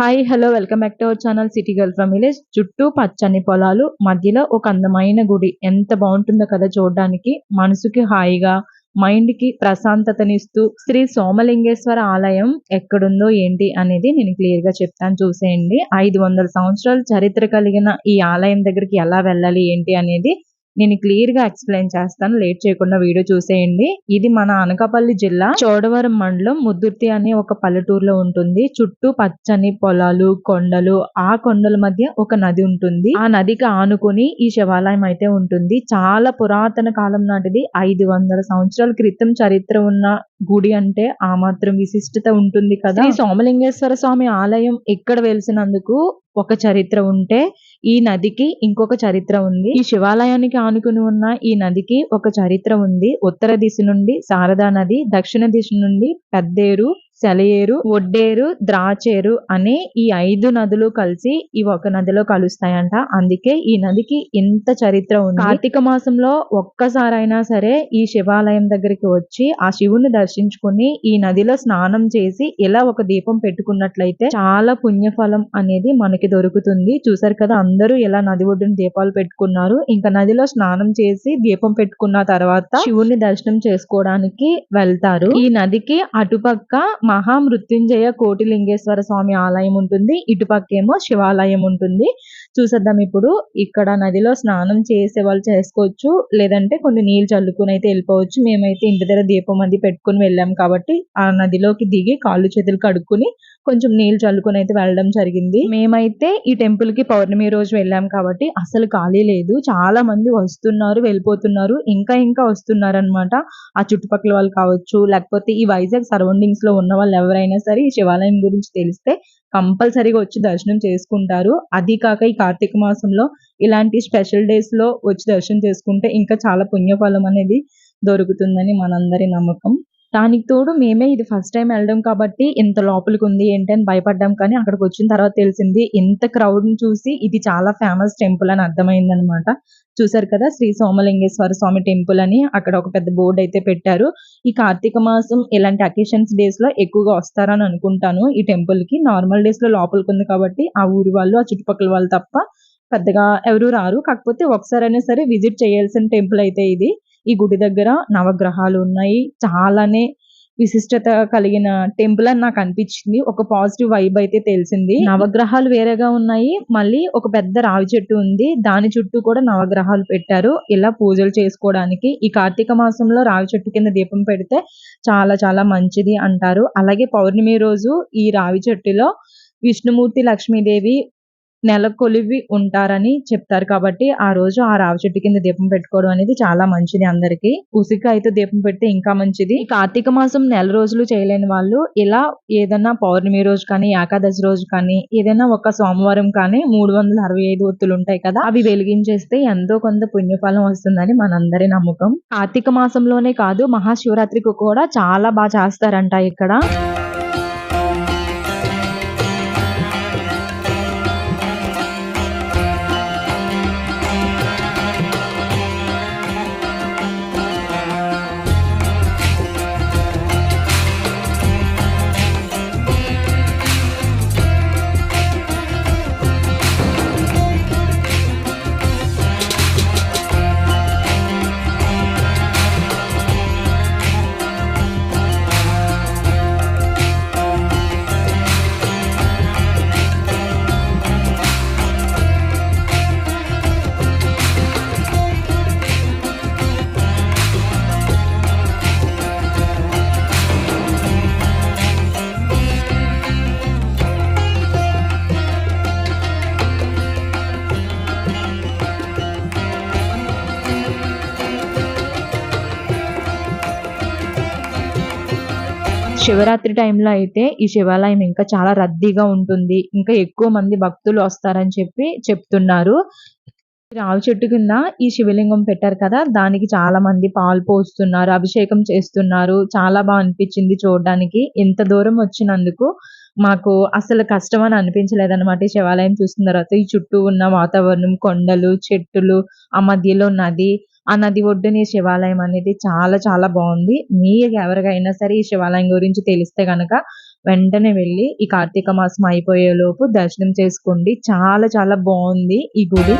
Hi hello welcome back to our channel city girl from village చుట్టూ పచ్చని పొలాలు మధ్యలో ఒక అందమైన గుడి. ఎంత బాగుంటుందో కదా చూడడానికి. మనసుకి హాయిగా మైండ్కి ప్రశాంతతనిస్తూ శ్రీ సోమలింగేశ్వర ఆలయం ఎక్కడుందో ఏంటి అనేది నేను క్లియర్గా చెప్తాను చూసేయండి. ఐదు వందల సంవత్సరాల చరిత్ర కలిగిన ఈ ఆలయం దగ్గరికి ఎలా వెళ్ళాలి ఏంటి అనేది నేను క్లియర్గా ఎక్స్ప్లెయిన్ చేస్తాను. లేట్ చేయకుండా వీడియో చూసేయండి. ఇది మన అనకాపల్లి జిల్లా చోడవరం మండలం ముద్దుర్తి అనే ఒక పల్లెటూరులో ఉంటుంది. చుట్టూ పచ్చని పొలాలు కొండలు ఆ కొండల మధ్య ఒక నది ఉంటుంది. ఆ నదికి ఆనుకుని ఈ శివాలయం అయితే ఉంటుంది. చాలా పురాతన కాలం నాటిది. ఐదు వందల సంవత్సరాల క్రితం చరిత్ర ఉన్న గుడి అంటే ఆ మాత్రం విశిష్టత ఉంటుంది కదా. ఈ సోమలింగేశ్వర స్వామి ఆలయం ఇక్కడ వెలిసినందుకు ఒక చరిత్ర ఉంటే ఈ నదికి ఇంకొక చరిత్ర ఉంది. ఈ శివాలయానికి ఆనుకుని ఉన్న ఈ నదికి ఒక చరిత్ర ఉంది. ఉత్తర దిశ నుండి శారదా నది దక్షిణ దిశ నుండి పెద్దేరు సెలయేరు ఒడ్డేరు ద్రాచేరు అనే ఈ ఐదు నదులు కలిసి ఈ ఒక నదిలో కలుస్తాయంట. అందుకే ఈ నదికి ఇంత చరిత్ర ఉంది. కార్తీక మాసంలో ఒక్కసారైనా సరే ఈ శివాలయం దగ్గరికి వచ్చి ఆ శివుని దర్శించుకుని ఈ నదిలో స్నానం చేసి ఇలా ఒక దీపం పెట్టుకున్నట్లయితే చాలా పుణ్యఫలం అనేది మనకి దొరుకుతుంది. చూసారు కదా అందరూ ఇలా నది ఒడ్డున దీపాలు పెట్టుకున్నారు. ఇంకా నదిలో స్నానం చేసి దీపం పెట్టుకున్న తర్వాత శివుని దర్శనం చేసుకోవడానికి వెళ్తారు. ఈ నదికి అటుపక్క మహామృత్యుంజయ కోటిలింగేశ్వర స్వామి ఆలయం ఉంటుంది. ఇటుపక్కేమో శివాలయం ఉంటుంది. చూసేద్దాం ఇప్పుడు. ఇక్కడ నదిలో స్నానం చేసే వాళ్ళు చేసుకోవచ్చు. లేదంటే కొన్ని నీళ్ళు చల్లుకుని అయితే వెళ్ళిపోవచ్చు. మేమైతే ఇంటి దగ్గర దీపం అది పెట్టుకుని వెళ్ళాం కాబట్టి ఆ నదిలోకి దిగి కాళ్ళు చేతులు కడుక్కుని కొంచెం నీళ్ళు చల్లుకుని అయితే వెళ్ళడం జరిగింది. మేమైతే ఈ టెంపుల్కి పౌర్ణమి రోజు వెళ్ళాం కాబట్టి అసలు ఖాళీ లేదు. చాలా మంది వస్తున్నారు వెళ్ళిపోతున్నారు ఇంకా ఇంకా వస్తున్నారు అనమాట ఆ చుట్టుపక్కల వాళ్ళు కావచ్చు లేకపోతే ఈ వైజాగ్ సరౌండింగ్స్లో ఉన్న వాళ్ళు ఎవరైనా సరే ఈ శివాలయం గురించి తెలిస్తే కంపల్సరీగా వచ్చి దర్శనం చేసుకుంటారు. అది కాక ఈ కార్తీక మాసంలో ఇలాంటి స్పెషల్ డేస్లో వచ్చి దర్శనం చేసుకుంటే ఇంకా చాలా పుణ్యఫలం అనేది దొరుకుతుందని మనందరి నమ్మకం. దానికి తోడు మేమే ఇది ఫస్ట్ టైం వెళ్ళడం కాబట్టి ఇంత లోపలికి ఉంది ఏంటి అని భయపడ్డాం కానీ అక్కడికి వచ్చిన తర్వాత తెలిసింది ఇంత క్రౌడ్ని చూసి ఇది చాలా ఫేమస్ టెంపుల్ అని అర్థమైంది అనమాట చూసారు కదా శ్రీ సోమలింగేశ్వర స్వామి టెంపుల్ అని అక్కడ ఒక పెద్ద బోర్డు అయితే పెట్టారు. ఈ కార్తీక మాసం ఇలాంటి అకేషన్స్ డేస్లో ఎక్కువగా వస్తారని అనుకుంటాను. ఈ టెంపుల్కి నార్మల్ డేస్లో లోపలికి ఉంది కాబట్టి ఆ ఊరి వాళ్ళు ఆ చుట్టుపక్కల వాళ్ళు తప్ప పెద్దగా ఎవరు రారు. కాకపోతే ఒకసారైనా సరే విజిట్ చేయాల్సిన టెంపుల్ అయితే ఇది. ఈ గుడి దగ్గర నవగ్రహాలు ఉన్నాయి. చాలానే విశిష్టత కలిగిన టెంపుల్ అని నాకు అనిపించింది. ఒక పాజిటివ్ వైబ్ అయితే తెలిసింది. నవగ్రహాలు వేరేగా ఉన్నాయి. మళ్ళీ ఒక పెద్ద రావి చెట్టు ఉంది. దాని చుట్టూ కూడా నవగ్రహాలు పెట్టారు. ఇలా పూజలు చేసుకోవడానికి ఈ కార్తీక మాసంలో రావి చెట్టు కింద దీపం పెడితే చాలా చాలా మంచిది అంటారు. అలాగే పౌర్ణమి రోజు ఈ రావి చెట్టులో విష్ణుమూర్తి లక్ష్మీదేవి నెల కొలివి ఉంటారని చెప్తారు కాబట్టి ఆ రోజు ఆ రావి చెట్టు కింద దీపం పెట్టుకోవడం అనేది చాలా మంచిది అందరికీ. ఉసిక అయితే దీపం పెడితే ఇంకా మంచిది. కార్తీక మాసం నెల రోజులు చేయలేని వాళ్ళు ఇలా ఏదైనా పౌర్ణమి రోజు కానీ ఏకాదశి రోజు కానీ ఏదైనా ఒక సోమవారం కానీ మూడు వందల అరవై ఐదు ఒత్తులు ఉంటాయి కదా అవి వెలిగించేస్తే ఎంతో కొంత పుణ్యఫలం వస్తుందని మనందరి నమ్మకం. కార్తీక మాసంలోనే కాదు మహాశివరాత్రికి కూడా చాలా బాగా చేస్తారంట ఇక్కడ. శివరాత్రి టైంలో అయితే ఈ శివాలయం ఇంకా చాలా రద్దీగా ఉంటుంది. ఇంకా ఎక్కువ మంది భక్తులు వస్తారని చెప్పి చెప్తున్నారు. రావి చెట్టు కింద ఈ శివలింగం పెట్టారు కదా దానికి చాలా మంది పాలు పోస్తున్నారు అభిషేకం చేస్తున్నారు. చాలా బాగా అనిపించింది చూడడానికి. ఎంత దూరం వచ్చినందుకు మాకు అసలు కష్టం అని అనిపించలేదు అనమాట ఈ శివాలయం చూసిన తర్వాత. ఈ చుట్టూ ఉన్న వాతావరణం కొండలు చెట్టులు ఆ మధ్యలో నది ఆ నది ఒడ్డున ఈ శివాలయం అనేది చాలా చాలా బాగుంది. మీకు ఎవరికైనా సరే ఈ శివాలయం గురించి తెలిస్తే కనుక వెంటనే వెళ్ళి ఈ కార్తీక మాసం అయిపోయే లోపు దర్శనం చేసుకోండి. చాలా చాలా బాగుంది ఈ గుడి.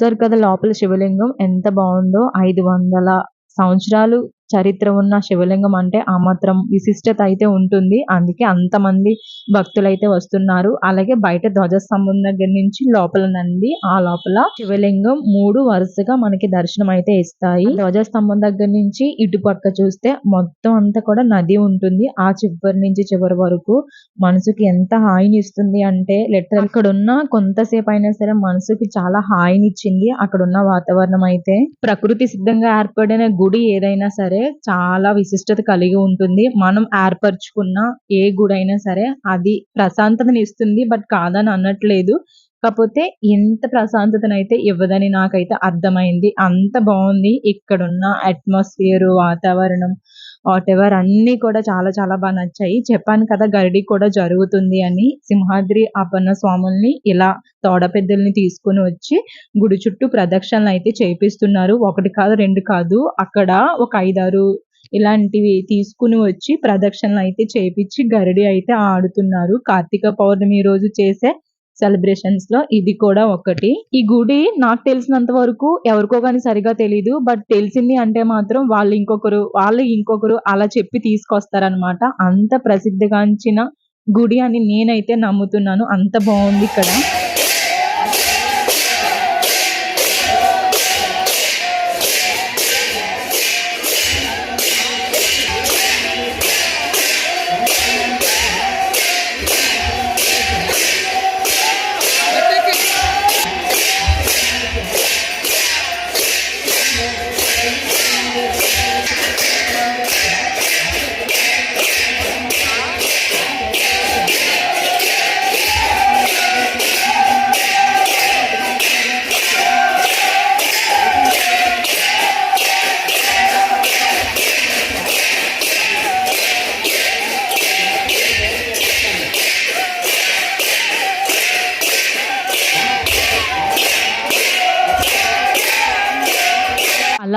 చూసారు కదా లోపల శివలింగం ఎంత బాగుందో. ఐదు వందల సంవత్సరాలు చరిత్ర ఉన్న శివలింగం అంటే ఆ మాత్రం విశిష్టత అయితే ఉంటుంది. అందుకే అంతమంది భక్తులైతే వస్తున్నారు. అలాగే బయట ధ్వజస్తంభం దగ్గర నుంచి లోపల నంది ఆ లోపల శివలింగం మూడు వరుసగా మనకి దర్శనం అయితే ఇస్తాయి. ధ్వజస్తంభం దగ్గర నుంచి ఇటు పక్క చూస్తే మొత్తం అంతా కూడా నది ఉంటుంది. ఆ చివరి నుంచి చివరి వరకు మనసుకి ఎంత హాయిని ఇస్తుంది అంటే లెటర్ అక్కడ ఉన్న కొంతసేపు అయినా సరే మనసుకి చాలా హాయిని ఇచ్చింది అక్కడ ఉన్న వాతావరణం అయితే. ప్రకృతి సిద్ధంగా ఏర్పడిన గుడి ఏదైనా సరే చాలా విశిష్టత కలిగి ఉంటుంది. మనం ఏర్పరచుకున్న ఏ గుడి అయినా సరే అది ప్రశాంతతని ఇస్తుంది. బట్ కాదని అనట్లేదు. కాకపోతే ఎంత ప్రశాంతతనైతే ఇవ్వదని నాకైతే అర్థమైంది. అంత బాగుంది. ఇక్కడున్న అట్మాస్ఫియర్ వాతావరణం వాట్ ఎవర్ అన్ని కూడా చాలా చాలా బాగా నచ్చాయి. చెప్పాను కదా గరిడి కూడా జరుగుతుంది అని. సింహాద్రి అపన్న స్వాముల్ని ఇలా తోడ పెద్దల్ని తీసుకుని వచ్చి గుడి చుట్టూ ప్రదక్షిణలు అయితే చేపిస్తున్నారు. ఒకటి కాదు రెండు కాదు. అక్కడ ఒక ఐదారు ఇలాంటివి తీసుకుని వచ్చి ప్రదక్షిణలు అయితే చేపించి గరిడి అయితే ఆడుతున్నారు. కార్తీక పౌర్ణమి రోజు చేసే సెలబ్రేషన్స్లో ఇది కూడా ఒకటి. ఈ గుడి నాకు తెలిసినంత వరకు ఎవరికో కానీ సరిగా తెలీదు బట్ తెలిసింది అంటే మాత్రం వాళ్ళు ఇంకొకరు వాళ్ళు ఇంకొకరు అలా చెప్పి తీసుకొస్తారనమాట అంత ప్రసిద్ధిగాంచిన గుడి అని నేనైతే నమ్ముతున్నాను. అంత బాగుంది ఇక్కడ.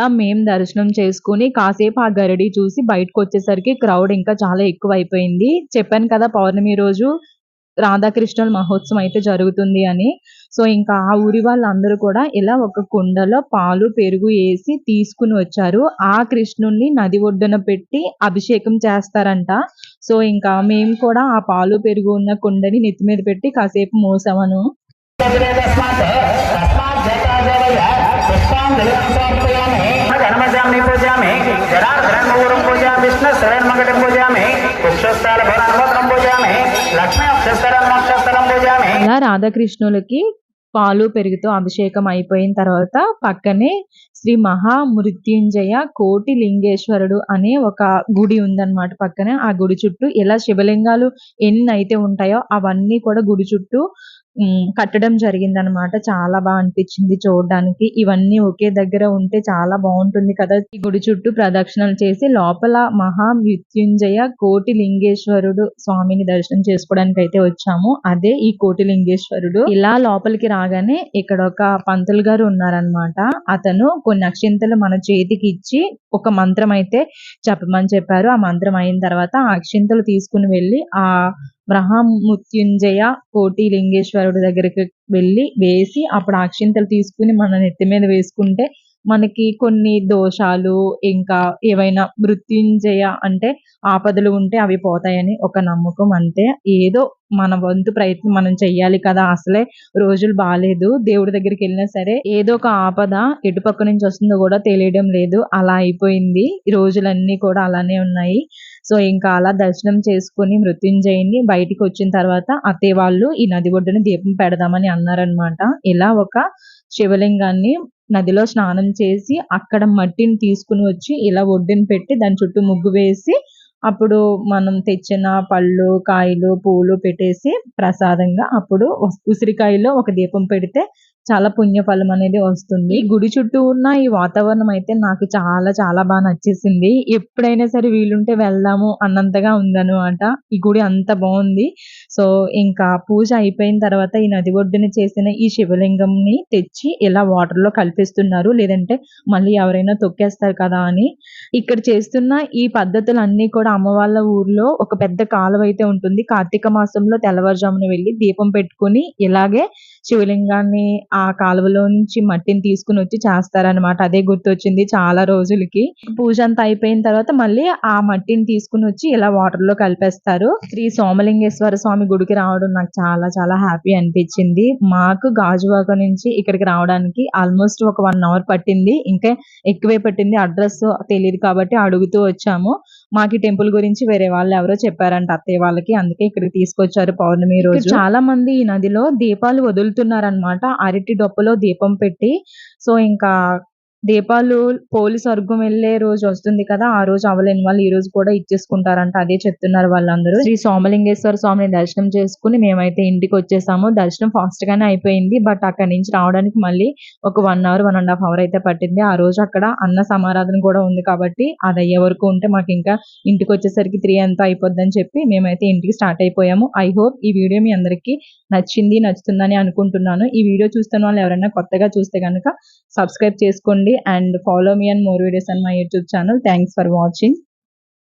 అలా మేం దర్శనం చేసుకుని కాసేపు ఆ గరిడి చూసి బయటకు వచ్చేసరికి క్రౌడ్ ఇంకా చాలా ఎక్కువ అయిపోయింది చెప్పాను కదా పౌర్ణమి రోజు రాధాకృష్ణుల మహోత్సవం అయితే జరుగుతుంది అని. సో ఇంకా ఆ ఊరి వాళ్ళందరూ కూడా ఇలా ఒక కుండలో పాలు పెరుగు వేసి తీసుకుని వచ్చారు. ఆ కృష్ణుణ్ణి నది ఒడ్డున పెట్టి అభిషేకం చేస్తారంట. సో ఇంకా మేము కూడా ఆ పాలు పెరుగు ఉన్న కుండని నెత్తి మీద పెట్టి కాసేపు మోసామను. జన్మజామి పూజామి పూజా విష్ణు పూజామి పూజామి లక్ష్మీ అక్షస్థలం మోక్షస్థలం పూజామి రాధాకృష్ణులకి పాలు పెరుగుతూ అభిషేకం అయిపోయిన తర్వాత పక్కనే శ్రీ మహా మృత్యుంజయ కోటి లింగేశ్వరుడు అనే ఒక గుడి ఉందన్నమాట పక్కనే. ఆ గుడి చుట్టూ ఇలా శివలింగాలు ఎన్ని అయితే ఉంటాయో అవన్నీ కూడా గుడి చుట్టూ కట్టడం జరిగిందనమాట. చాలా బాగా అనిపించింది చూడడానికి. ఇవన్నీ ఒకే దగ్గర ఉంటే చాలా బాగుంటుంది కదా. ఈ గుడి చుట్టూ ప్రదక్షిణలు చేసి లోపల మహా మృత్యుంజయ కోటి లింగేశ్వరుడు స్వామిని దర్శనం చేసుకోవడానికి అయితే వచ్చాము. అదే ఈ కోటి లింగేశ్వరుడు ఇలా లోపలికి రాగానే ఇక్కడ ఒక పంతులు గారు ఉన్నారనమాట. అతను కొన్ని అక్షింతలు మన చేతికి ఇచ్చి ఒక మంత్రం అయితే చెప్పమని చెప్పారు. ఆ మంత్రం అయిన తర్వాత ఆ అక్షింతలు తీసుకుని వెళ్ళి ఆ మృత్యుంజయ కోటి లింగేశ్వరుడు దగ్గరికి వెళ్ళి వేసి అప్పుడు అక్షింతలు తీసుకుని మన నెత్తి మీద వేసుకుంటే మనకి కొన్ని దోషాలు ఇంకా ఏవైనా మృత్యుంజయ అంటే ఆపదలు ఉంటే అవి పోతాయని ఒక నమ్మకం అంతే. ఏదో మన వంతు ప్రయత్నం మనం చెయ్యాలి కదా అసలే రోజులు బాగాలేదు దేవుడి దగ్గరికి వెళ్ళినా సరే ఏదో ఒక ఆపద ఎటుపక్క నుంచి వస్తుందో కూడా తెలియడం లేదు. అలా అయిపోయింది. ఈ రోజులన్నీ కూడా అలానే ఉన్నాయి. సో ఇంకా అలా దర్శనం చేసుకుని మృత్యుంజయుని బయటికి వచ్చిన తర్వాత అత్తయ్య వాళ్ళు ఈ నది ఒడ్డున దీపం పెడదామని అన్నారనమాట ఇలా ఒక శివలింగాన్ని నదిలో స్నానం చేసి అక్కడ మట్టిని తీసుకుని వచ్చి ఇలా ఒడ్డుని పెట్టి దాని చుట్టూ ముగ్గు వేసి అప్పుడు మనం తెచ్చిన పళ్ళు కాయలు పూలు పెట్టేసి ప్రసాదంగా అప్పుడు ఉసిరికాయలో ఒక దీపం పెడితే చాలా పుణ్యఫలం అనేది వస్తుంది. ఈ గుడి చుట్టూ ఉన్న ఈ వాతావరణం అయితే నాకు చాలా చాలా బాగా నచ్చేసింది. ఎప్పుడైనా సరే వీలుంటే వెళ్దాము అన్నంతగా ఉందన్నమాట. ఈ గుడి అంత బాగుంది. సో ఇంకా పూజ అయిపోయిన తర్వాత ఈ నది ఒడ్డున చేసిన ఈ శివలింగంని తెచ్చి ఇలా వాటర్లో కలిపిస్తున్నారు. లేదంటే మళ్ళీ ఎవరైనా తొక్కేస్తారు కదా అని. ఇక్కడ చేస్తున్న ఈ పద్ధతులన్నీ కూడా అమ్మ వాళ్ళ ఊర్లో ఒక పెద్ద కాలువ అయితే ఉంటుంది. కార్తీక మాసంలో తెల్లవారుజామున వెళ్ళి దీపం పెట్టుకుని ఇలాగే శివలింగాన్ని ఆ కాలువలో నుంచి మట్టిని తీసుకుని వచ్చి చేస్తారనమాట అదే గుర్తొచ్చింది చాలా రోజులకి. పూజ అంతా అయిపోయిన తర్వాత మళ్ళీ ఆ మట్టిని తీసుకుని వచ్చి ఇలా వాటర్లో కలిపేస్తారు. శ్రీ సోమలింగేశ్వర స్వామి గుడికి రావడం నాకు చాలా చాలా హ్యాపీ అనిపించింది. మాకు గాజువాక నుంచి ఇక్కడికి రావడానికి ఆల్మోస్ట్ ఒక వన్ అవర్ పట్టింది. ఇంకా ఎక్కువే పట్టింది. అడ్రస్ తెలియదు కాబట్టి అడుగుతూ వచ్చాము. మాకు ఈ టెంపుల్ గురించి వేరే వాళ్ళు ఎవరో చెప్పారంట అత్తయ్య వాళ్ళకి. అందుకే ఇక్కడికి తీసుకొచ్చారు పౌర్ణమి రోజు. చాలా మంది ఈ నదిలో దీపాలు వదులుతున్నారనమాట అరటి డొప్పలో దీపం పెట్టి. సో ఇంకా దీపాలు పోలి స్వర్గం వెళ్ళే రోజు వస్తుంది కదా ఆ రోజు అవ్వలేని వాళ్ళు ఈ రోజు కూడా ఇచ్చేసుకుంటారంట. అదే చెప్తున్నారు వాళ్ళందరూ. శ్రీ సోమలింగేశ్వర స్వామిని దర్శనం చేసుకుని మేమైతే ఇంటికి వచ్చేసాము. దర్శనం ఫాస్ట్ గానే అయిపోయింది. బట్ అక్కడి నుంచి రావడానికి మళ్ళీ ఒక one hour one and half hour అయితే పట్టింది. ఆ రోజు అక్కడ అన్న సమారాధన కూడా ఉంది కాబట్టి అది అయ్యే వరకు ఉంటే మాకు ఇంకా ఇంటికి వచ్చేసరికి త్రీ అంతా అయిపోద్దని చెప్పి మేమైతే ఇంటికి స్టార్ట్ అయిపోయాము. ఐ హోప్ ఈ వీడియో మీ అందరికీ నచ్చింది నచ్చుతుందని అనుకుంటున్నాను. ఈ వీడియో చూస్తున్న వాళ్ళు ఎవరైనా కొత్తగా చూస్తే కనుక సబ్స్క్రైబ్ చేసుకోండి. and follow me on more videos on my YouTube channel. Thanks for watching.